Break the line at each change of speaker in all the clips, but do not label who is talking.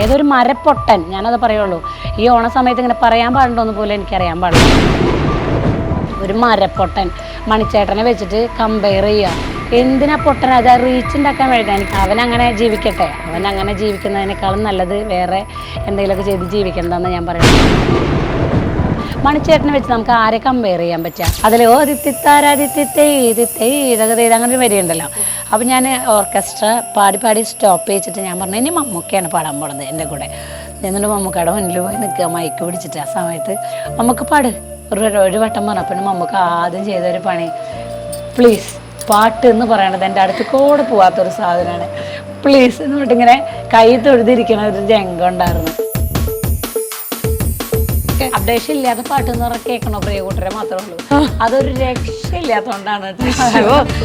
ഏതൊരു മരപ്പൊട്ടൻ ഞാനത് പറയുള്ളൂ. ഈ ഓണ സമയത്ത് ഇങ്ങനെ പറയാൻ പാടുണ്ടോന്ന് പോലും എനിക്കറിയാൻ പാടില്ല. ഒരു മരപ്പൊട്ടൻ മണിച്ചേട്ടനെ വെച്ചിട്ട് കമ്പയർ ചെയ്യുക എന്തിനാ പൊട്ടൻ അത് റീച്ച് ഉണ്ടാക്കാൻ വേണ്ടി എനിക്ക് അവൻ അങ്ങനെ ജീവിക്കട്ടെ. അവൻ അങ്ങനെ ജീവിക്കുന്നതിനേക്കാളും നല്ലത് വേറെ എന്തെങ്കിലുമൊക്കെ ചെയ്ത് ജീവിക്കണ്ടെന്ന് ഞാൻ പറയുന്നത്. മണിച്ചേട്ടനെ വെച്ച് നമുക്ക് ആരെ കമ്പയർ ചെയ്യാൻ പറ്റുക അതിൽ ഓ ദിത്തിത്താരാദിത്തേ ഇതിത്തേ അങ്ങനെ ഒരു വരിയുണ്ടല്ലോ. അപ്പം ഞാൻ ഓർക്കസ്ട്ര പാടി പാടി സ്റ്റോപ്പ് ചെയ്തിട്ട് ഞാൻ പറഞ്ഞു ഇനി മമ്മൂക്കയാണ് പാടാൻ പോണത് എന്റെ കൂടെ. എന്നിട്ട് മമ്മൂക്കയുടെ മുന്നിൽ പോയി നിൽക്കുക മൈക്ക് പിടിച്ചിട്ട് ആ സമയത്ത് മമ്മൂക്ക് പാട് ഒരു ഒരു വട്ടം പറഞ്ഞപ്പോൾ മമ്മൂക്ക് ആദ്യം ചെയ്തൊരു പണി. പ്ലീസ് പാട്ട് എന്ന് പറയണത് എന്റെ അടുത്ത് കൂടെ പോവാത്തൊരു സാധനമാണ്. പ്ലീസ് എന്ന് പറഞ്ഞിട്ടിങ്ങനെ കൈ തൊഴുതിരിക്കണ ഒരു രംഗം ഉണ്ടായിരുന്നു. അപ്ഡേഷൻ ഇല്ലാത്ത പാട്ട് എന്ന് പറഞ്ഞാൽ കേൾക്കണോ പ്രിയ കൂട്ടരെ മാത്രമേ ഉള്ളൂ. അതൊരു
രക്ഷയില്ലാത്തതുകൊണ്ടാണ്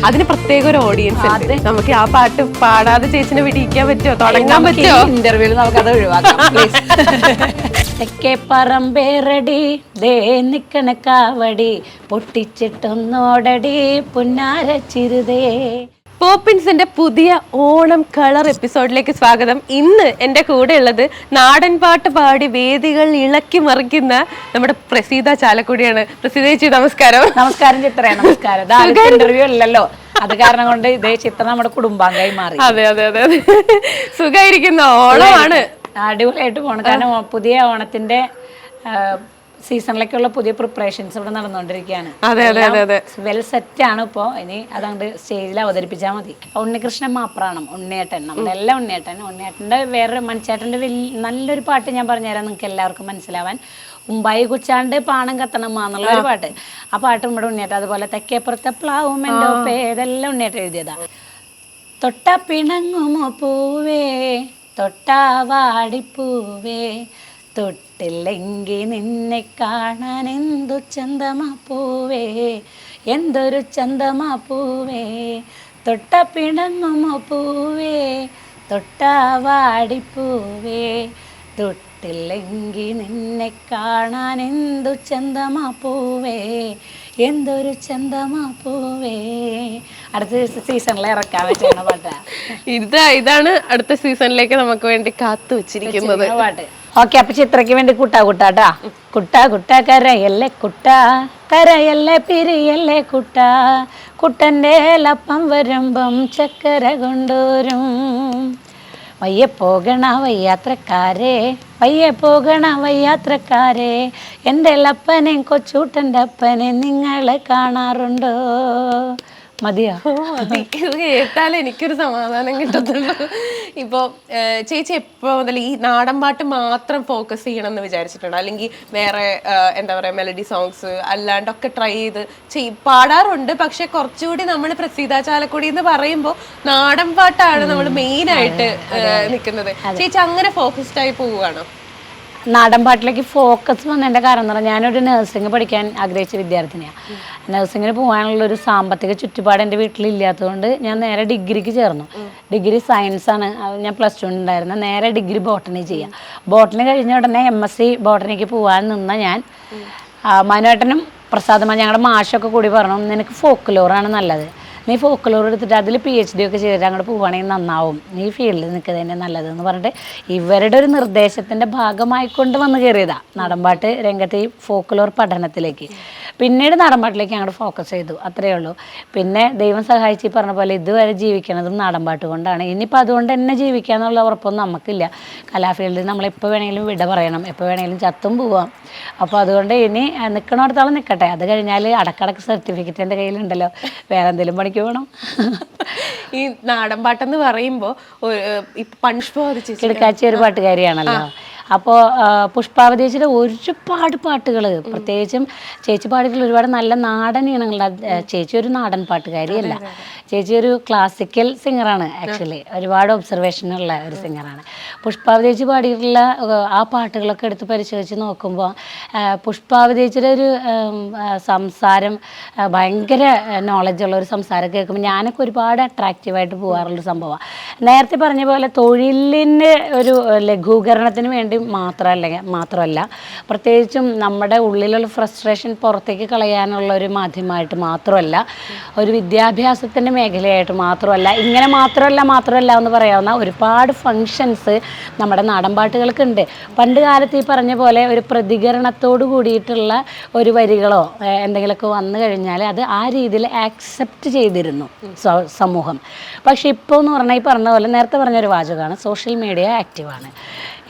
അതിന് പ്രത്യേക ഒരു ഓഡിയൻസ് ഉണ്ട്. നമുക്ക് ആ പാട്ട് പാടാതെ ചേച്ചിനെ വിടിയിക്കാൻ പറ്റുമോ? തുടങ്ങാൻ പറ്റുമോ?
ഇന്റർവ്യൂവിൽ നമുക്കത് ഒഴിവാക്കാം please. തെക്കേ പറമ്പേറടി ദേ നിക്കണ കാവടി പൊട്ടിച്ചിട്ടൊന്നോടടി പുന്നാര ചിരുതേ.
പോപ്പിൻസിന്റെ പുതിയ ഓണം കളർ എപ്പിസോഡിലേക്ക് സ്വാഗതം. ഇന്ന് എന്റെ കൂടെ ഉള്ളത് നാടൻ പാട്ട് പാടി വേദികൾ ഇളക്കി മറിക്കുന്ന നമ്മുടെ പ്രസീത ചാലക്കുടിയാണ്. പ്രസീത ചേച്ചി നമസ്കാരം.
നമസ്കാരം ചിത്രേ നമസ്കാരം. ഇന്റർവ്യൂ അല്ലല്ലോ. അത് കാരണം കൊണ്ട് ഇതേ ചിത്രം നമ്മുടെ കുടുംബാംഗമായി മാറി.
അതെ അതെ അതെ അതെ. സുഖായിരിക്കുന്ന. ഓണമാണ്.
അടിപൊളിയായിട്ട് പോകണം കാരണം ഓ- പുതിയ ഓണത്തിന്റെ സീസണിലേക്കുള്ള പുതിയ പ്രിപ്പറേഷൻസ് ഇവിടെ നടന്നുകൊണ്ടിരിക്കുകയാണ്.
അതെ അതെ അതെ അതെ.
വെൽ സെറ്റ് ആണ് ഇപ്പോ. ഇനി അതങ്ങോട്ട് സ്റ്റേജിൽ അവതരിപ്പിച്ചാൽ മതി. ഉണ്ണികൃഷ്ണൻ മാപ്രാണം ഉണ്ണിയേട്ടൻ. നമ്മുടെ എല്ലാ ഉണ്ണിയേട്ടൻ ഉണ്ണിയേട്ടന്റെ വേറൊരു മണിച്ചേട്ടന്റെ വലിയ നല്ലൊരു പാട്ട് ഞാൻ പറഞ്ഞുതരാം നിങ്ങൾക്ക് എല്ലാവർക്കും മനസ്സിലാവാൻ. ഉമ്പായി കുച്ചാണ്ട് പാണം കത്തണം എന്നുള്ള ഒരു പാട്ട്. ആ പാട്ട് നമ്മുടെ ഉണ്ണിയേട്ടൻ. അതുപോലെ തെക്കേപ്പുറത്തെ പ്ലാവും എന്റെ ഒപ്പേ ഇതെല്ലാം ഉണ്ണിയേട്ടൻ എഴുതിയതാ. തൊട്ട പിണങ്ങുമോ പൂവേ? തൊട്ടാ വാടിപ്പൂവേ? തൊട്ടില്ലെങ്കിൽ നിന്നെ കാണാൻ എന്തു ചന്തമാ പൂവേ? എന്തൊരു ചന്തമാ പൂവേ? തൊട്ട പിണങ്ങുമോ പൂവേ? തൊട്ട വാടിപ്പൂവേ? തൊട്ടില്ലെങ്കിൽ നിന്നെ കാണാൻ എന്തു ചന്തമാ പൂവേ? എന്തൊരു ചന്തമാ പൂവേ? അടുത്ത സീസണിലെ ഇറക്കാൻ പറ്റുന്ന പാട്ടാ.
ഇത് ഇതാണ് അടുത്ത സീസണിലേക്ക് നമുക്ക് വേണ്ടി കാത്തു വെച്ചിരിക്കുന്നത്
പാട്ട്. ഓക്കെ അപ്പൊ ചിത്രയ്ക്ക് വേണ്ടി കുട്ടാ കുട്ടാട്ടാ കുട്ടാ കുട്ടാ കരയല്ലേ കുട്ട. കരയല്ലേ പിരിയല്ലേ കുട്ട. കുട്ടന്റെ ലപ്പം വരുമ്പം ചക്കര കൊണ്ടുവരും വയ്യ പോകണ വയ്യാത്രക്കാരെ വയ്യ പോകണ വയ്യാത്രക്കാരെ. എന്റെ ലപ്പനെ കൊച്ചൂട്ടന്റെ അപ്പനെ നിങ്ങളെ കാണാറുണ്ടോ? മതിയോ?
കേട്ടാൽ എനിക്കൊരു സമാധാനം കിട്ടത്തുള്ളൂ. ഇപ്പൊ ഏഹ്, ചേച്ചി എപ്പോ മുതൽ ഈ നാടൻ പാട്ട് മാത്രം ഫോക്കസ് ചെയ്യണം എന്ന് വിചാരിച്ചിട്ടുണ്ട്. അല്ലെങ്കിൽ വേറെ എന്താ പറയാ മെലഡി സോങ്സ് അല്ലാണ്ടൊക്കെ ട്രൈ ചെയ്ത് ചെയ് പാടാറുണ്ട്. പക്ഷെ കുറച്ചുകൂടി നമ്മൾ പ്രസീത ചാലക്കുടി എന്ന് പറയുമ്പോൾ നാടൻ പാട്ടാണ് നമ്മൾ മെയിൻ ആയിട്ട് നിൽക്കുന്നത്. ചേച്ചി അങ്ങനെ ഫോക്കസ്ഡ് ആയി പോവുകയാണോ?
നാടൻ പാട്ടിലേക്ക് ഫോക്കസ് വന്നതിന്റെ കാരണം എന്ന് പറഞ്ഞാൽ ഞാനൊരു നഴ്സിംഗ് പഠിക്കാൻ ആഗ്രഹിച്ച വിദ്യാർത്ഥിനിയാണ് നഴ്സിങ്ങിന് പോകാനുള്ള ഒരു സാമ്പത്തിക ചുറ്റുപാട് എന്റെ വീട്ടിലില്ലാത്തതുകൊണ്ട് ഞാൻ നേരെ ഡിഗ്രിക്ക് ചേർന്നു. ഡിഗ്രി സയൻസ് ആണ്. ഞാൻ പ്ലസ് ടു ഉണ്ടായിരുന്നത് നേരെ ഡിഗ്രി ബോട്ടണി ചെയ്യാം. ബോട്ടണി കഴിഞ്ഞ ഉടനെ എം എസ് സി ബോട്ടണിക്ക് പോകാൻ നിന്ന ഞാൻ. മനോട്ടനും പ്രസാദമ്മ ഞങ്ങളുടെ മാഷൊക്കെ കൂടി പറഞ്ഞു നിനക്ക് ഫോക്ക്ലോറാണ് നല്ലത്. നീ ഫോക്കലോർ എടുത്തിട്ട് അതിൽ പി എച്ച് ഡി ഒക്കെ ചെയ്തിട്ട് അങ്ങോട്ട് പോവുകയാണെങ്കിൽ നന്നാവും. നീ ഫീൽഡിൽ നിൽക്കുന്നത് തന്നെ നല്ലതെന്ന് പറഞ്ഞിട്ട് ഇവരുടെ ഒരു നിർദ്ദേശത്തിന്റെ ഭാഗമായിക്കൊണ്ട് വന്ന് കയറിയതാണ് നടമ്പാട്ട് രംഗത്ത് ഈ ഫോക്കലോർ പഠനത്തിലേക്ക്. പിന്നീട് നാടൻപാട്ടിലേക്ക് അങ്ങോട്ട് ഫോക്കസ് ചെയ്തു. അത്രയേ ഉള്ളൂ. പിന്നെ ദൈവം സഹായിച്ച് ഈ പറഞ്ഞ പോലെ ഇതുവരെ ജീവിക്കണതും നാടൻപാട്ട് കൊണ്ടാണ്. ഇനിയിപ്പോൾ അതുകൊണ്ട് തന്നെ ജീവിക്കുക എന്നുള്ള ഉറപ്പൊന്നും നമുക്കില്ല. കലാഫീൽഡിൽ നമ്മൾ എപ്പോൾ വേണമെങ്കിലും വിട പറയണം. എപ്പോൾ വേണമെങ്കിലും ചത്തും പോവാം. അപ്പോൾ അതുകൊണ്ട് ഇനി നിൽക്കണോടത്തോളം നിൽക്കട്ടെ അത് കഴിഞ്ഞാൽ അടക്കടക്ക് സർട്ടിഫിക്കറ്റ് എന്റെ കയ്യിലുണ്ടല്ലോ. വേറെ എന്തെങ്കിലും പണിക്ക് പോകണം
ഈ നാടൻ പാട്ടെന്ന് പറയുമ്പോൾ ചേച്ചി
കിടക്കാച്ചി ഒരു പാട്ടുകാരിയാണല്ലോ. അപ്പോൾ പുഷ്പാവതി ചേച്ചിയുടെ ഒരുപാട് പാട്ടുകൾ പ്രത്യേകിച്ചും ചേച്ചി പാടിയിട്ടുള്ള ഒരുപാട് നല്ല നാടൻ ഇനങ്ങളുടെ ചേച്ചി ഒരു നാടൻ പാട്ടുകാരിയല്ല. ചേച്ചി ഒരു ക്ലാസിക്കൽ സിംഗറാണ് ആക്ച്വലി ഒരുപാട് ഒബ്സർവേഷനുള്ള ഒരു സിംഗറാണ് പുഷ്പാവതി ചേച്ചി പാടിയിട്ടുള്ള ആ പാട്ടുകളൊക്കെ എടുത്ത് പരിശോധിച്ച് നോക്കുമ്പോൾ പുഷ്പാവതി ചേച്ചിയുടെ ഒരു സംസാരം ഭയങ്കര നോളജുള്ള ഒരു സംസാരം കേൾക്കുമ്പോൾ ഞാനൊക്കെ ഒരുപാട് അട്രാക്റ്റീവായിട്ട് പോകാറുള്ളൊരു സംഭവമാണ് നേരത്തെ പറഞ്ഞ പോലെ തൊഴിലിന് ഒരു ലഘൂകരണത്തിന് വേണ്ടി വേണ്ടി മാത്രമല്ല മാത്രമല്ല പ്രത്യേകിച്ചും നമ്മുടെ ഉള്ളിലുള്ള ഫ്രസ്ട്രേഷൻ പുറത്തേക്ക് കളയാനുള്ള ഒരു മാധ്യമമായിട്ട് മാത്രമല്ല ഒരു വിദ്യാഭ്യാസത്തിന്റെ മേഖലയായിട്ട് മാത്രമല്ല ഇങ്ങനെ മാത്രമല്ല മാത്രമല്ല എന്ന് പറയാവുന്ന ഒരുപാട് ഫങ്ഷൻസ് നമ്മുടെ നാടൻ പാട്ടുകൾക്കുണ്ട് പണ്ട് കാലത്ത് ഈ പറഞ്ഞ പോലെ ഒരു പ്രതികരണത്തോട് കൂടിയിട്ടുള്ള ഒരു വരികളോ എന്തെങ്കിലുമൊക്കെ വന്നു കഴിഞ്ഞാൽ അത് ആ രീതിയിൽ ആക്സെപ്റ്റ് ചെയ്തിരുന്നു സമൂഹം. പക്ഷെ ഇപ്പോൾ എന്ന് പറഞ്ഞാൽ ഈ പറഞ്ഞ പോലെ നേരത്തെ പറഞ്ഞൊരു വാചകമാണ് സോഷ്യൽ മീഡിയ ആക്റ്റീവാണ്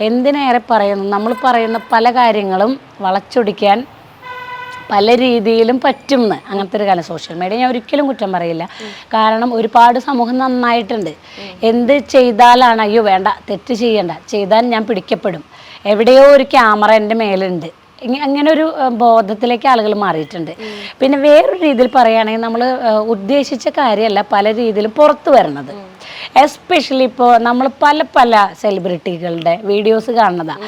എന്തിനേറെ പറയുന്നു? നമ്മൾ പറയുന്ന പല കാര്യങ്ങളും വളച്ചൊടിക്കാൻ പല രീതിയിലും പറ്റുമെന്ന് അങ്ങനത്തെ ഒരു കാലം. സോഷ്യൽ മീഡിയ ഞാൻ ഒരിക്കലും കുറ്റം പറയില്ല. കാരണം ഒരുപാട് സമൂഹം നന്നായിട്ടുണ്ട്. എന്ത് ചെയ്താലാണ് അയ്യോ വേണ്ട തെറ്റ് ചെയ്യണ്ട. ചെയ്താൽ ഞാൻ പിടിക്കപ്പെടും. എവിടെയോ ഒരു ക്യാമറ എന്റെ മേലുണ്ട്. അങ്ങനെ ഒരു ബോധത്തിലേക്ക് ആളുകൾ മാറിയിട്ടുണ്ട്. പിന്നെ വേറൊരു രീതിയിൽ പറയുകയാണെങ്കിൽ നമ്മൾ ഉദ്ദേശിച്ച കാര്യമല്ല പല രീതിയിലും പുറത്തു വരണത് എസ്പെഷ്യലി ഇപ്പോൾ നമ്മൾ പല പല സെലിബ്രിറ്റികളുടെ വീഡിയോസ് കാണുന്നതാണ്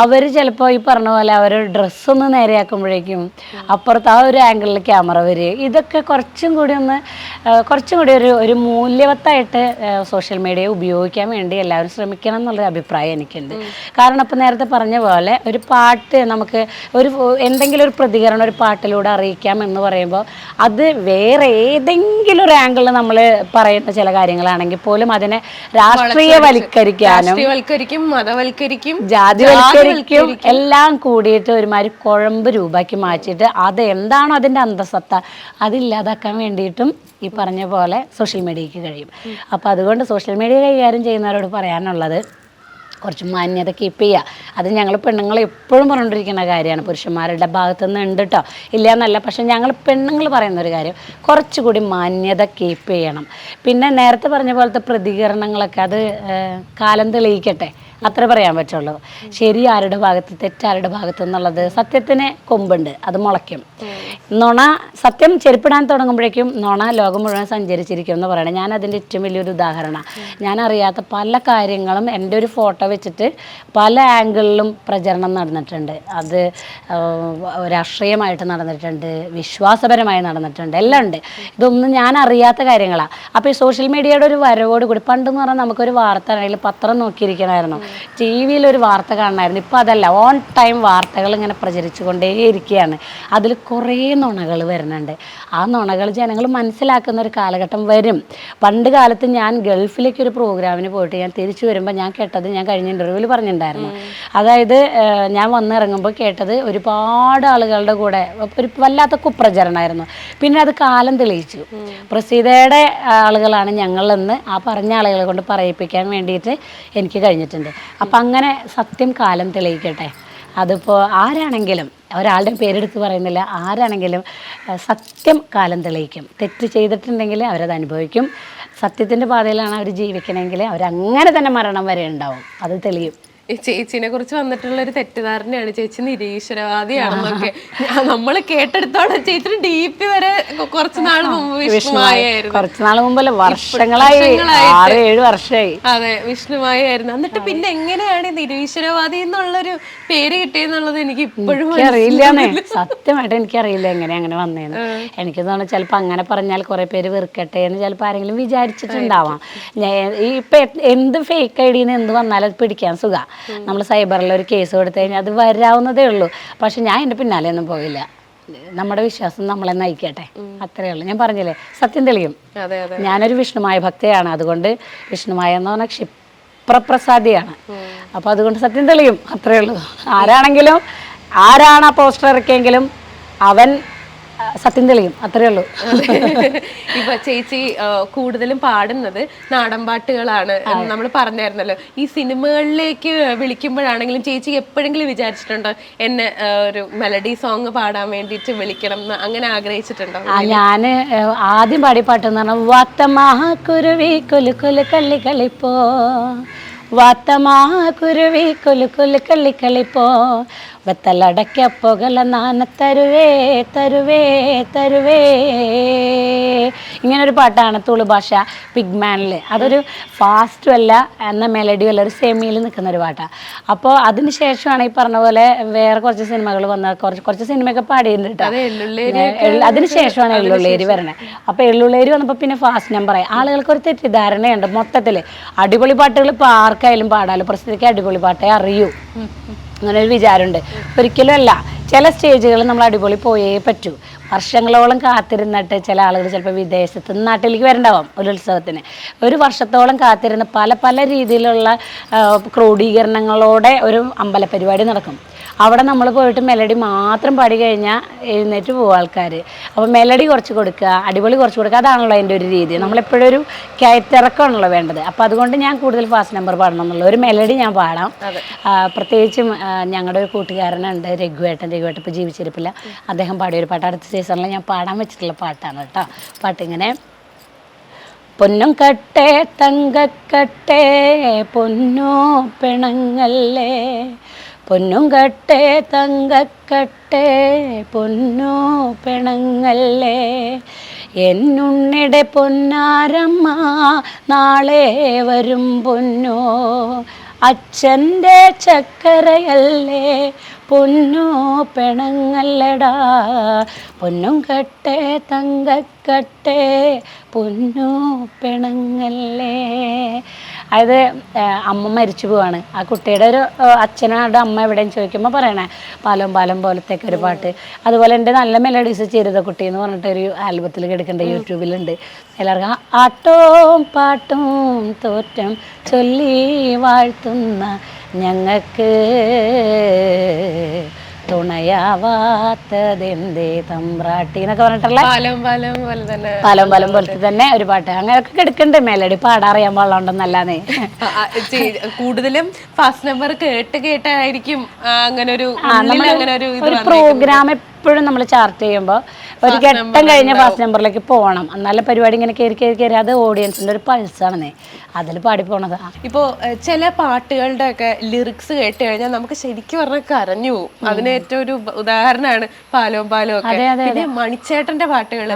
അവർ ചിലപ്പോൾ ഈ പറഞ്ഞ പോലെ അവർ ഡ്രസ്സൊന്ന് നേരെയാക്കുമ്പോഴേക്കും അപ്പുറത്ത് ആ ഒരു ആംഗിളിൽ ക്യാമറ വരിക. ഇതൊക്കെ കുറച്ചും കൂടി ഒന്ന് കുറച്ചും കൂടി ഒരു ഒരു മൂല്യവത്തായിട്ട് സോഷ്യൽ മീഡിയ ഉപയോഗിക്കാൻ വേണ്ടി എല്ലാവരും ശ്രമിക്കണം എന്നുള്ളൊരു അഭിപ്രായം എനിക്കുണ്ട്. കാരണം ഇപ്പോൾ നേരത്തെ പറഞ്ഞ പോലെ ഒരു പാട്ട് നമുക്ക് ഒരു എന്തെങ്കിലും ഒരു പ്രതികരണം ഒരു പാട്ടിലൂടെ അറിയിക്കാം എന്ന് പറയുമ്പോൾ അത് വേറെ ഏതെങ്കിലും ഒരു ആംഗിളിൽ നമ്മൾ പറയുന്ന ചില കാര്യങ്ങളാണെങ്കിൽ പോലും അതിനെ രാഷ്ട്രീയവൽക്കരിക്കാനും
രാഷ്ട്രീയവൽക്കരിക്കും മതവൽക്കരിക്കും
ജാതിവൽക്കരിക്കും എല്ലാം കൂടിയിട്ട് ഒരുമാതിരി കുഴമ്പ് രൂപയ്ക്ക് മാറ്റിയിട്ട് അത് എന്താണോ അതിന്റെ അന്തസത്ത അതില്ലാതാക്കാൻ വേണ്ടിയിട്ടും ഈ പറഞ്ഞ പോലെ സോഷ്യൽ മീഡിയയ്ക്ക് കഴിയും. അപ്പോൾ അതുകൊണ്ട് സോഷ്യൽ മീഡിയ കൈകാര്യം ചെയ്യുന്നവരോട് പറയാനുള്ളത് കുറച്ച് മാന്യത കീപ്പ് ചെയ്യുക അത് ഞങ്ങൾ പെണ്ണുങ്ങൾ എപ്പോഴും പറഞ്ഞുകൊണ്ടിരിക്കുന്ന കാര്യമാണ്. പുരുഷന്മാരുടെ ഭാഗത്തു നിന്ന് ഉണ്ട് കേട്ടോ ഇല്ല എന്നല്ല പക്ഷേ ഞങ്ങൾ പെണ്ണുങ്ങൾ പറയുന്ന ഒരു കാര്യം. കുറച്ചുകൂടി മാന്യത കീപ്പ് ചെയ്യണം. പിന്നെ നേരത്തെ പറഞ്ഞ പോലത്തെ പ്രതികരണങ്ങളൊക്കെ അത് കാലം തെളിയിക്കട്ടെ. അത്ര പറയാൻ പറ്റുള്ളൂ. ശരി ആരുടെ ഭാഗത്ത് തെറ്റാരുടെ ഭാഗത്ത് എന്നുള്ളത് സത്യത്തിന് കൊമ്പുണ്ട്. അത് മുളയ്ക്കും. നുണ സത്യം ചെരുപ്പിടാൻ തുടങ്ങുമ്പോഴേക്കും നുണ ലോകം മുഴുവൻ സഞ്ചരിച്ചിരിക്കും എന്ന് പറയണം. ഞാൻ അതിന്റെ ഏറ്റവും വലിയൊരു ഉദാഹരണമാണ്. ഞാൻ അറിയാത്ത പല കാര്യങ്ങളും എന്റെ ഒരു ഫോട്ടോ വെച്ചിട്ട് പല ആംഗിളിലും പ്രചരണം നടന്നിട്ടുണ്ട്. അത് രാഷ്ട്രീയമായിട്ട് നടന്നിട്ടുണ്ട് വിശ്വാസപരമായി നടന്നിട്ടുണ്ട്. എല്ലാം ഉണ്ട്. ഇതൊന്നും ഞാൻ അറിയാത്ത കാര്യങ്ങളാണ്. അപ്പോൾ ഈ സോഷ്യൽ മീഡിയയുടെ ഒരു വരവോട് കൂടി പണ്ടെന്ന് പറഞ്ഞാൽ നമുക്കൊരു വാർത്ത ആണെങ്കിൽ പത്രം നോക്കിയിരിക്കണമായിരുന്നു. ടി വിയിൽ ഒരു വാർത്ത കാണണമായിരുന്നു. ഇപ്പോൾ അതല്ല ഓൺ ടൈം വാർത്തകൾ ഇങ്ങനെ പ്രചരിച്ചു കൊണ്ടേയിരിക്കുകയാണ് അതിൽ കുറേ നുണകൾ വരുന്നുണ്ട്. ആ നുണകൾ ജനങ്ങൾ മനസ്സിലാക്കുന്ന ഒരു കാലഘട്ടം വരും. പണ്ട് കാലത്ത് ഞാൻ ഗൾഫിലേക്ക് ഒരു പ്രോഗ്രാമിന് പോയിട്ട് ഞാൻ തിരിച്ചു വരുമ്പോൾ ഞാൻ കേട്ടത് ഞാൻ കഴിഞ്ഞ ഇന്റർവ്യൂവിൽ പറഞ്ഞിട്ടുണ്ടായിരുന്നു. അതായത് ഞാൻ വന്നിറങ്ങുമ്പോൾ കേട്ടത് ഒരുപാട് ആളുകളുടെ കൂടെ ഒരു വല്ലാത്ത കുപ്രചരണമായിരുന്നു. പിന്നെ അത് കാലം തെളിയിച്ചു. പ്രസീതയുടെ ആളുകളാണ് ഞങ്ങളെന്ന് ആ പറഞ്ഞ ആളുകളെ കൊണ്ട് പറയിപ്പിക്കാൻ വേണ്ടിയിട്ട് എനിക്ക് കഴിഞ്ഞിട്ടുണ്ട്. അപ്പം അങ്ങനെ സത്യം കാലം തെളിയിക്കട്ടെ. അതിപ്പോൾ ആരാണെങ്കിലും ഒരാളുടെ പേരെടുത്ത് പറയുന്നില്ല ആരാണെങ്കിലും സത്യം കാലം തെളിയിക്കും. തെറ്റ് ചെയ്തിട്ടുണ്ടെങ്കിൽ അവരത് അനുഭവിക്കും. സത്യത്തിന്റെ പാതയിലാണ് അവർ ജീവിക്കണമെങ്കിൽ അവരങ്ങനെ തന്നെ മരണം വരെ ഉണ്ടാവും. അത് തെളിയും.
ഈ ചേച്ചിനെ കുറിച്ച് വന്നിട്ടുള്ള ഒരു തെറ്റിദ്ധാരണയാണ്. ചേച്ചി നിരീശ്വരവാദിയാണെന്നൊക്കെ. നമ്മൾ കേട്ടെടുത്തോളം ചേച്ചി ഡി പി വരെ കുറച്ച് നാൾ മുമ്പ് വിഷ്ണുമായിരുന്നു
കുറച്ച് നാൾ മുമ്പല്ല വർഷങ്ങളായി. ആറ് ഏഴ് വർഷമായി
അതെ വിഷ്ണുമായിരുന്നു എന്നിട്ട് പിന്നെ എങ്ങനെയാണ് നിരീശ്വരവാദി എന്നുള്ളൊരു പേര് കിട്ടിയെന്നുള്ളത് എനിക്ക് ഇപ്പോഴും
അറിയില്ല സത്യമായിട്ട് എനിക്കറിയില്ല എങ്ങനെ അങ്ങനെ വന്നേന്ന്. എനിക്ക് തോന്നുന്നു ചിലപ്പോൾ അങ്ങനെ പറഞ്ഞാൽ കുറെ പേര് വെറുക്കട്ടെ എന്ന് ചിലപ്പോൾ ആരെങ്കിലും വിചാരിച്ചിട്ടുണ്ടാവാം. ഈ ഇപ്പൊ എന്ത് ഫേക്ക് ഐ ഡിന്ന് എന്ത് വന്നാലും അത് പിടിക്കാൻ സുഖ. നമ്മൾ സൈബറിൽ ഒരു കേസ് കൊടുത്തു കഴിഞ്ഞാൽ അത് വരാവുന്നതേ ഉള്ളൂ. പക്ഷെ ഞാൻ എന്റെ പിന്നാലെ ഒന്നും പോയില്ല. നമ്മുടെ വിശ്വാസം നമ്മളെ നയിക്കട്ടെ. അത്രേ ഉള്ളൂ. ഞാൻ പറഞ്ഞില്ലേ സത്യം തെളിയും. ഞാനൊരു വിഷ്ണുമായ ഭക്തയാണ്. അതുകൊണ്ട് വിഷ്ണുമായ എന്ന് പറഞ്ഞാൽ ക്ഷിപ്രപ്രസാദിയാണ് അപ്പോൾ അതുകൊണ്ട് സത്യം തെളിയും. അത്രേ ഉള്ളൂ. ആരാണെങ്കിലും ആരാണ് ആ പോസ്റ്റർ ഇറക്കിയെങ്കിലും അവൻ സത്യം തെളിയും അത്രേ ഉള്ളൂ.
ഇപ്പൊ ചേച്ചി കൂടുതലും പാടുന്നത് നാടൻ പാട്ടുകളാണ് നമ്മൾ പറഞ്ഞായിരുന്നല്ലോ. ഈ സിനിമകളിലേക്ക് വിളിക്കുമ്പോഴാണെങ്കിലും ചേച്ചി എപ്പോഴെങ്കിലും വിചാരിച്ചിട്ടുണ്ടോ? എന്നെ ഒരു മെലഡി സോങ് പാടാൻ വേണ്ടിയിട്ട് വിളിക്കണം എന്ന് അങ്ങനെ ആഗ്രഹിച്ചിട്ടുണ്ടോ?
ഞാൻ ആദ്യം പാടിയ പാട്ട് എന്ന് പറഞ്ഞാൽ വാത്തമാക്കുരുവി കൊലു കൊലു കള്ളി കളിപ്പോ വാത്തമാക്കുരുവി കൊലു കൊലു കള്ളി കളിപ്പോ വെത്തലടയ്ക്കപ്പുകല നാന തരുവേ തരുവേ തരുവേ. ഇങ്ങനെ ഒരു പാട്ടാണ് തുളു ഭാഷ പിഗ്മാനിൽ അതൊരു ഫാസ്റ്റും അല്ല എന്ന മെലഡിയും അല്ല ഒരു സെമിയിൽ നിൽക്കുന്ന ഒരു പാട്ടാണ് അപ്പോൾ അതിന് ശേഷമാണ് ഈ പറഞ്ഞ പോലെ വേറെ കുറച്ച് സിനിമകൾ വന്ന കുറച്ച് കുറച്ച് സിനിമയൊക്കെ പാടിയിട്ടുണ്ട് അതിന് ശേഷമാണ് എള്ളുള്ളേരി വരണേ. അപ്പോൾ എള്ളുള്ളേരി വന്നപ്പോൾ പിന്നെ ഫാസ്റ്റ് നമ്പറായി ആളുകൾക്ക് ഒരു തെറ്റിദ്ധാരണയുണ്ട് മൊത്തത്തിൽ അടിപൊളി പാട്ടുകൾ ഇപ്പോൾ ആർക്കായാലും പാടാലോ? പ്രസിദ്ധിക്ക് അടിപൊളി പാട്ടേ അറിയൂ. അങ്ങനെ ഒരു വിചാരമുണ്ട്. ഒരിക്കലും അല്ല. ചില സ്റ്റേജുകളിൽ നമ്മൾ അടിപൊളി പോയേ പറ്റൂ. വർഷങ്ങളോളം കാത്തിരുന്നിട്ട് ചില ആളുകൾ ചിലപ്പോൾ വിദേശത്ത് നിന്ന് നാട്ടിലേക്ക് വരണ്ടാവും ഒരു ഉത്സവത്തിന്. ഒരു വർഷത്തോളം കാത്തിരുന്ന് പല പല രീതിയിലുള്ള ക്രോഡീകരണങ്ങളോടെ ഒരു അമ്പല പരിപാടി നടക്കും. അവിടെ നമ്മൾ പോയിട്ട് മെലഡി മാത്രം പാടി കഴിഞ്ഞാൽ എഴുന്നേറ്റ് പോകും ആൾക്കാർ അപ്പോൾ മെലഡി കുറച്ച് കൊടുക്കുക അടിപൊളി കുറച്ച് കൊടുക്കുക അതാണല്ലോ അതിന്റെ ഒരു രീതി. നമ്മളെപ്പോഴും ഒരു കയറ്റിറക്കമാണല്ലോ വേണ്ടത്. അപ്പോൾ അതുകൊണ്ട് ഞാൻ കൂടുതൽ ഫാസ്റ്റ് നമ്പർ പാടണം എന്നുള്ള ഒരു മെലഡി ഞാൻ പാടാം. പ്രത്യേകിച്ചും ഞങ്ങളുടെ ഒരു കൂട്ടുകാരനുണ്ട് രഘുവേട്ടൻ. രഘുവേട്ടൻ ഇപ്പോൾ ജീവിച്ചിരിപ്പില്ല. അദ്ദേഹം പാടിയ ഒരു പാട്ട്. അടുത്ത സീസണിൽ ഞാൻ പാടാൻ വെച്ചിട്ടുള്ള പാട്ടാണ് കേട്ടോ. പാട്ടിങ്ങനെ പൊന്നും കട്ടെ തങ്കക്കട്ടെ പൊന്നോ പിണങ്ങല്ലേ പൊന്നും കട്ടെ തങ്കക്കട്ടെ പൊന്നോ പിണങ്ങല്ലേ എന്നുണ്ണിടെ പൊന്നാരമ്മ നാളെ വരും പൊന്നോ അച്ഛന്റെ ചക്കരയല്ലേ പൊന്നോ പെണങ്ങല്ലടാ. പൊന്നും കട്ടെ തങ്കക്കട്ടേ. പൊന്നോ പെണങ്ങല്ലേ. അതായത് അമ്മ മരിച്ചു പോവാണ്. ആ കുട്ടിയുടെ ഒരു അച്ഛനാട് അമ്മ എവിടെയും ചോദിക്കുമ്പോൾ പറയണേ പാലം പാലം പോലത്തേക്ക് ഒരു പാട്ട്. അതുപോലെ എന്റെ നല്ല മെലഡീസ് ചെയ്ത കുട്ടി എന്ന് പറഞ്ഞിട്ട് ഒരു ആൽബത്തിൽ കിടക്കേണ്ട യൂട്യൂബിലുണ്ട്. എല്ലാവർക്കും ആട്ടവും പാട്ടും തോറ്റം ചൊല്ലി വാഴ്ത്തുന്ന ഞങ്ങൾക്ക് തുണയാവാത്തതെന്തേ തമ്പ്രാട്ടി എന്നൊക്കെ പറഞ്ഞിട്ടുള്ള
പാലം പാലം പോലെ തന്നെ.
പലം പലം പോലത്തെ തന്നെ ഒരു പാട്ട്. അങ്ങനെയൊക്കെ എടുക്കണ്ട് മെലഡി പാടാറിയാൻ പാടുണ്ടെന്നല്ലാതെ
കൂടുതലും ഫസ്റ്റ് നമ്പർ കേട്ട് കേട്ടായിരിക്കും അങ്ങനെ ഒരു.
പ്രോഗ്രാം എപ്പോഴും നമ്മൾ ചാർട്ട് ചെയ്യുമ്പോൾ ഒരു ഘട്ടം കഴിഞ്ഞ ഫാസ്റ്റ് നമ്പറിലേക്ക് പോകണം. എന്നാലും പരിപാടി ഇങ്ങനെ കയറി കയറി കയറി അത് ഓഡിയൻസിന്റെ ഒരു പൾസാണെന്നേ അതിൽ പാടി പോണത്.
ഇപ്പോൾ ചില പാട്ടുകളുടെ ഒക്കെ ലിറിക്സ് കേട്ട് കഴിഞ്ഞാൽ നമുക്ക് ശരിക്കും പറഞ്ഞാൽ കരഞ്ഞു പോകും അതിന് ഏറ്റവും ഒരു ഉദാഹരണമാണ് പാലോ പാലോ ഒക്കെ. പിന്നെ മണിച്ചേട്ടന്റെ പാട്ടുകൾ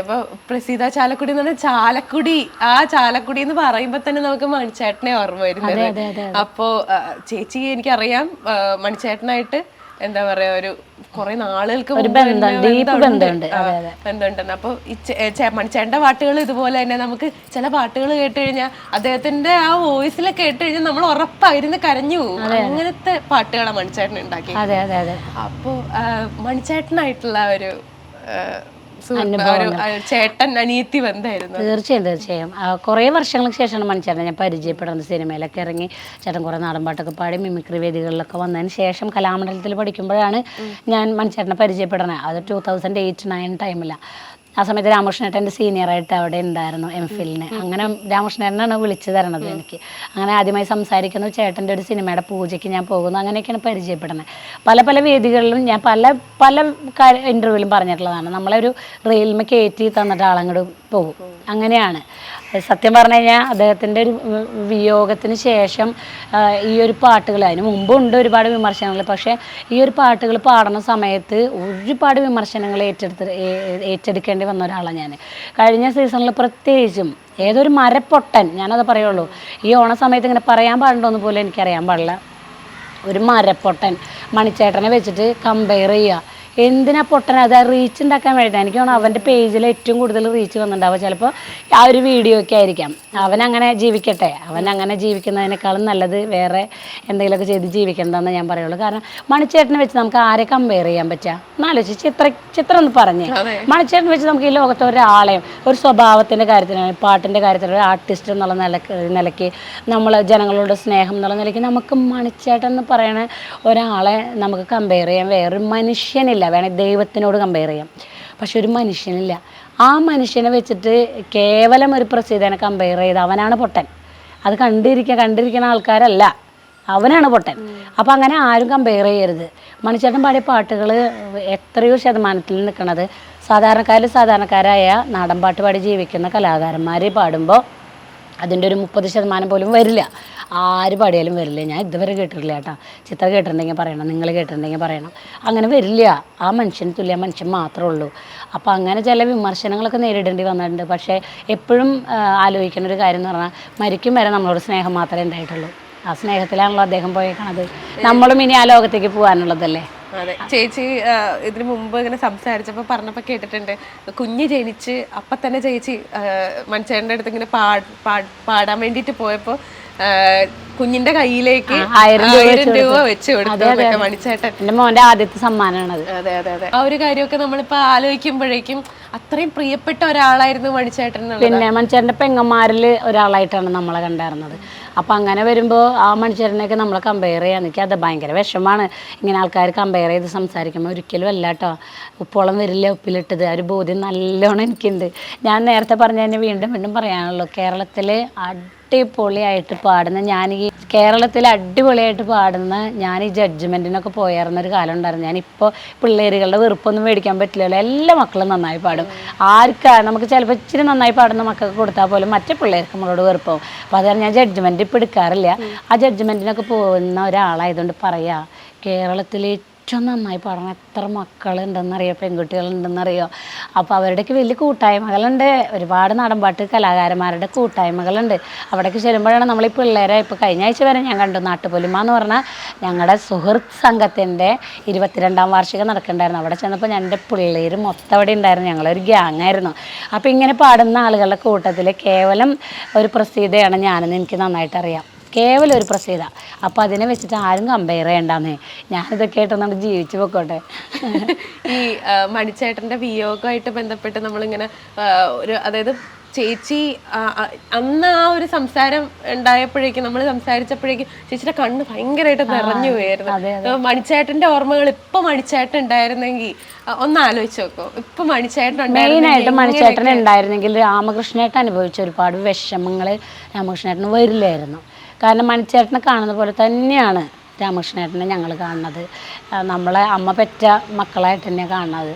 ഇപ്പൊ പ്രസീത ചാലക്കുടി എന്ന് പറഞ്ഞാൽ ചാലക്കുടി. ആ ചാലക്കുടി എന്ന് പറയുമ്പോൾ തന്നെ നമുക്ക് മണിച്ചേട്ടനെ ഓർമ്മ വരുന്നത്.
അതെ, അതെ,
അപ്പോ ആ, ചേച്ചി എനിക്കറിയാം. മണിച്ചേട്ടനായിട്ട് എന്താ പറയാ ഒരു കുറെ നാളുകൾക്ക് ബന്ധമുണ്ടെന്ന് അപ്പൊ മണിച്ചേട്ടന്റെ പാട്ടുകൾ ഇതുപോലെ തന്നെ നമുക്ക് ചില പാട്ടുകൾ കേട്ട് കഴിഞ്ഞാൽ അദ്ദേഹത്തിന്റെ ആ വോയിസിലൊക്കെ കേട്ട് കഴിഞ്ഞാൽ നമ്മൾ ഉറപ്പായിരുന്നു കരഞ്ഞു പോകും. അങ്ങനത്തെ പാട്ടുകളാണ് മണിച്ചേട്ടൻ ഉണ്ടാക്കി അപ്പോൾ മണിച്ചേട്ടനായിട്ടുള്ള ഒരു ചേട്ടൻ അനിയത്തി ബന്ധമായിരുന്നു.
തീർച്ചയായും തീർച്ചയായും. കുറേ വർഷങ്ങൾക്ക് ശേഷമാണ് മണിച്ചേട്ടൻ ഞാൻ പരിചയപ്പെടുന്നത്. സിനിമയിലൊക്കെ ഇറങ്ങി ചേട്ടൻ കുറേ നാടൻ പാട്ടൊക്കെ പാടി മിമിക്രി വേദികളിലൊക്കെ വന്നതിന് ശേഷം കലാമണ്ഡലത്തിൽ പഠിക്കുമ്പോഴാണ് ഞാൻ മണിച്ചേട്ടനെ പരിചയപ്പെടുന്നത്. അത് ടൂ തൗസൻഡ് എയ്റ്റ് നയൻ ടൈമിലാണ് ആ സമയത്ത് രാമകൃഷ്ണേട്ടൻ എന്റെ സീനിയറായിട്ട് അവിടെ ഉണ്ടായിരുന്നു എം ഫിലിന് അങ്ങനെ രാമകൃഷ്ണേട്ടനാണ് വിളിച്ചു തരണത് എനിക്ക്. അങ്ങനെ ആദ്യമായി സംസാരിക്കുന്നത് ചേട്ടന്റെ ഒരു സിനിമയുടെ പൂജയ്ക്ക് ഞാൻ പോകുന്നു. അങ്ങനെയൊക്കെയാണ് പരിചയപ്പെടുന്നത്. പല പല വേദികളിലും ഞാൻ പല പല ഇന്റർവ്യൂവിലും പറഞ്ഞിട്ടുള്ളതാണ്. നമ്മളെ ഒരു റെയിൽമ കയറ്റി തന്നിട്ട് ആളങ്ങോട്ട് പോകും. അങ്ങനെയാണ്. സത്യം പറഞ്ഞു കഴിഞ്ഞാൽ അദ്ദേഹത്തിന്റെ ഒരു വിയോഗത്തിന് ശേഷം ഈ ഒരു പാട്ടുകൾ അതിന് മുമ്പുണ്ട് ഒരുപാട് വിമർശനങ്ങൾ പക്ഷേ ഈ ഒരു പാട്ടുകൾ പാടുന്ന സമയത്ത് ഒരുപാട് വിമർശനങ്ങൾ ഏറ്റെടുത്ത് ഏറ്റെടുക്കേണ്ടി വന്ന ഒരാളാണ് ഞാൻ കഴിഞ്ഞ സീസണിൽ പ്രത്യേകിച്ചും ഏതൊരു മരപ്പൊട്ടൻ ഞാനത് പറയുള്ളൂ ഈ ഓണ സമയത്ത് ഇങ്ങനെ പറയാൻ പാടുണ്ടോന്ന് പോലും എനിക്കറിയാൻ പാടില്ല. ഒരു മരപ്പൊട്ടൻ മണിച്ചേട്ടനെ വെച്ചിട്ട് കമ്പയർ ചെയ്യുക. എന്തിനാ പൊട്ടന അത് റീച്ച് ഉണ്ടാക്കാൻ വേണ്ടിയിട്ട് എനിക്ക് തോന്നുന്നു അവന്റെ പേജിൽ ഏറ്റവും കൂടുതൽ റീച്ച് വന്നിട്ടുണ്ടാവുക. ചിലപ്പോൾ ആ ഒരു വീഡിയോ ഒക്കെ ആയിരിക്കാം. അവൻ അങ്ങനെ ജീവിക്കട്ടെ. അവൻ അങ്ങനെ ജീവിക്കുന്നതിനേക്കാളും നല്ലത് വേറെ എന്തെങ്കിലുമൊക്കെ ചെയ്ത് ജീവിക്കേണ്ടതെന്ന് ഞാൻ പറയുള്ളൂ. കാരണം മണിച്ചേട്ടനെ വെച്ച് നമുക്ക് ആരെ കമ്പയർ ചെയ്യാൻ പറ്റുക എന്നാലോചിച്ച് ചിത്ര ചിത്രം ഒന്ന് പറഞ്ഞേ. മണിച്ചേട്ടനെ വെച്ച് നമുക്ക് ഈ ലോകത്തെ ഒരാളെയും ഒരു സ്വഭാവത്തിന്റെ കാര്യത്തിലാണ് പാട്ടിന്റെ കാര്യത്തിൽ ഒരു ആർട്ടിസ്റ്റ് എന്നുള്ള നിലയ്ക്ക് നിലയ്ക്ക് നമ്മൾ ജനങ്ങളോട് സ്നേഹം എന്നുള്ള നിലയ്ക്ക് നമുക്ക് മണിച്ചേട്ടൻ എന്ന് പറയുന്ന ഒരാളെ നമുക്ക് കമ്പയർ ചെയ്യാൻ വേറൊരു മനുഷ്യനില്ല. വേണമെങ്കിൽ ദൈവത്തിനോട് കമ്പയർ ചെയ്യാം. പക്ഷെ ഒരു മനുഷ്യനില്ല. ആ മനുഷ്യനെ വെച്ചിട്ട് കേവലം ഒരു പ്രസിദ്ധനെ കമ്പയർ ചെയ്ത് അവനാണ് പൊട്ടൻ. അത് കണ്ടിരിക്കുക കണ്ടിരിക്കുന്ന ആൾക്കാരല്ല. അവനാണ് പൊട്ടൻ. അപ്പം അങ്ങനെ ആരും കമ്പയർ ചെയ്യരുത്. മണിച്ചേട്ടൻ പാടിയ പാട്ടുകൾ എത്രയോ ശതമാനത്തിൽ നിൽക്കുന്നത് സാധാരണക്കാരിൽ സാധാരണക്കാരായ നാടൻ പാട്ട് പാടി ജീവിക്കുന്ന കലാകാരന്മാർ പാടുമ്പോൾ അതിന്റെ ഒരു മുപ്പത് ശതമാനം പോലും വരില്ല. ആര് പാടിയാലും വരില്ല. ഞാൻ ഇതുവരെ കേട്ടിട്ടില്ല കേട്ടോ. ചിത്ര കേട്ടിട്ടുണ്ടെങ്കിൽ പറയണം നിങ്ങൾ കേട്ടിട്ടുണ്ടെങ്കിൽ പറയണം. അങ്ങനെ വരില്ല. ആ മനുഷ്യന് തുല്യ മനുഷ്യൻ മാത്രമേ ഉള്ളൂ. അപ്പോൾ അങ്ങനെ ചില വിമർശനങ്ങളൊക്കെ നേരിടേണ്ടി വന്നിട്ടുണ്ട്. പക്ഷേ എപ്പോഴും ആലോചിക്കുന്ന ഒരു കാര്യം എന്ന് പറഞ്ഞാൽ മരിക്കും വരെ നമ്മളോട് സ്നേഹം മാത്രമേ ഉണ്ടായിട്ടുള്ളൂ. ആ സ്നേഹത്തിലാണല്ലോ അദ്ദേഹം പോയേക്കണത്. നമ്മളും ഇനി ആ ലോകത്തേക്ക് പോകാനുള്ളതല്ലേ?
അതെ. ചേച്ചി ഇതിന് മുമ്പ് ഇങ്ങനെ സംസാരിച്ചപ്പോൾ പറഞ്ഞപ്പോൾ കേട്ടിട്ടുണ്ട്. കുഞ്ഞ് ജനിച്ച് അപ്പം തന്നെ ചേച്ചി മനുഷ്യന്റെ അടുത്ത് ഇങ്ങനെ പാടാൻ വേണ്ടിയിട്ട് പോയപ്പോൾ കുഞ്ഞിന്റെ കയ്യിലേക്ക്
ആയിരം രൂപ
വെച്ച് കൊടുത്തു. മോന്റെ മണിച്ചേട്ടൻ
മോന്റെ ആദ്യത്തെ സമ്മാനമാണ്
അതെ അതെ അതെ. ആ ഒരു കാര്യമൊക്കെ നമ്മളിപ്പോ ആലോചിക്കുമ്പോഴേക്കും അത്രയും പ്രിയപ്പെട്ട ഒരാളായിരുന്നു മണിച്ചേട്ടൻ
പിന്നെ മണിച്ചേട്ടന്റെ പെങ്ങന്മാരിൽ ഒരാളായിട്ടാണ് നമ്മളെ കണ്ടായിരുന്നത് അപ്പം അങ്ങനെ വരുമ്പോൾ ആ മണിച്ചേട്ടനെയൊക്കെ നമ്മളെ കമ്പയർ ചെയ്യാൻ എനിക്ക് അത് ഭയങ്കര വിഷമാണ് ഇങ്ങനെ ആൾക്കാർ കമ്പയർ ചെയ്ത് സംസാരിക്കുമ്പോൾ ഒരിക്കലും അല്ല കേട്ടോ. ഉപ്പോളം വരില്ല ഉപ്പിലിട്ടത്? ആ ഒരു ബോധ്യം നല്ലോണം എനിക്കുണ്ട്. ഞാൻ നേരത്തെ പറഞ്ഞ തന്നെ വീണ്ടും വീണ്ടും പറയാനുള്ളൂ കേരളത്തിൽ അടിപൊളിയായിട്ട് പാടുന്ന ഞാൻ ഈ കേരളത്തിൽ അടിപൊളിയായിട്ട് പാടുന്ന ഞാൻ ഈ ജഡ്ജ്മെന്റിനൊക്കെ പോയായിരുന്ന ഒരു കാലം ഉണ്ടായിരുന്നു. ഞാനിപ്പോൾ പിള്ളേരുകളുടെ വെറുപ്പൊന്നും മേടിക്കാൻ പറ്റില്ലല്ലോ. എല്ലാ മക്കളും നന്നായി പാടും. ആർക്കാ നമുക്ക് ചിലപ്പോൾ ഇച്ചിരി നന്നായി പാടുന്ന മക്കൾക്ക് കൊടുത്താൽ പോലും മറ്റേ പിള്ളേർക്ക് നമ്മളോട് വെറുപ്പാവും അപ്പോൾ അതുകൊണ്ട് ഞാൻ ജഡ്ജ്മെന്റ് ഇപ്പോൾ എടുക്കാറില്ല. ആ ജഡ്ജ്മെന്റിനൊക്കെ പോകുന്ന ഒരാളായതുകൊണ്ട് പറയാ കേരളത്തിൽ ഏറ്റവും നന്നായി പാടണം എത്ര മക്കളുണ്ടെന്നറിയോ പെൺകുട്ടികളുണ്ടെന്നറിയോ. അപ്പോൾ അവരുടെയൊക്കെ വലിയ കൂട്ടായ്മകളുണ്ട്. ഒരുപാട് നാടൻപാട്ട് കലാകാരന്മാരുടെ കൂട്ടായ്മകളുണ്ട്. അവിടേക്ക് ചെല്ലുമ്പോഴാണ് നമ്മൾ ഈ പിള്ളേരെ ഇപ്പോൾ കഴിഞ്ഞ ആഴ്ച വരെ ഞാൻ കണ്ടു. നാട്ടുപൊലിമ എന്ന് പറഞ്ഞാൽ ഞങ്ങളുടെ സുഹൃത്ത് സംഘത്തിന്റെ ഇരുപത്തിരണ്ടാം വാർഷികം നടക്കണ്ടായിരുന്നു. അവിടെ ചെന്നപ്പോൾ എന്റെ പിള്ളേർ മൊത്തം അവിടെ ഉണ്ടായിരുന്നു. ഞങ്ങളൊരു ഗ്യാങ് ആയിരുന്നു. അപ്പോൾ ഇങ്ങനെ പാടുന്ന ആളുകളുടെ കൂട്ടത്തിൽ കേവലം ഒരു പ്രസിദ്ധയാണ് ഞാനെന്ന് എനിക്ക് നന്നായിട്ട് അറിയാം കേവലം ഒരു പ്രസ് പ്രസിദ്ധ. അപ്പോൾ അതിനെ വെച്ചിട്ട് ആരും കമ്പയർ ചെയ്യണ്ടെന്നേ. ഞാനിതൊക്കെ ആയിട്ട് നമ്മൾ ജീവിച്ചു പൊക്കോട്ടെ.
ഈ ആ, മണിച്ചേട്ടന്റെ വിയോഗമായിട്ട് ബന്ധപ്പെട്ട് നമ്മളിങ്ങനെ ഒരു അതായത് ചേച്ചി അന്ന് ആ ഒരു സംസാരം ഉണ്ടായപ്പോഴേക്കും നമ്മൾ സംസാരിച്ചപ്പോഴേക്കും ചേച്ചിയുടെ കണ്ണ് ഭയങ്കരമായിട്ട് നിറഞ്ഞു പോയായിരുന്നു. മണിച്ചേട്ടന്റെ ഓർമ്മകൾ ഇപ്പൊ മണിച്ചേട്ടൻ ഉണ്ടായിരുന്നെങ്കിൽ ഒന്ന് ആലോചിച്ച് നോക്കോ. ഇപ്പൊ മണിച്ചേട്ടൻ
മെയിനായിട്ട് മണിച്ചേട്ടൻ ഉണ്ടായിരുന്നെങ്കിൽ രാമകൃഷ്ണേട്ടൻ അനുഭവിച്ച ഒരുപാട് വിഷമങ്ങൾ രാമകൃഷ്ണേട്ടന് വരില്ലായിരുന്നു. കാരണം മണിച്ചേട്ടനെ കാണുന്ന പോലെ തന്നെയാണ് രാമകൃഷ്ണേട്ടനെ ഞങ്ങൾ കാണുന്നത്. നമ്മളെ അമ്മ പെറ്റ മക്കളായിട്ട് തന്നെയാണ് കാണുന്നത്.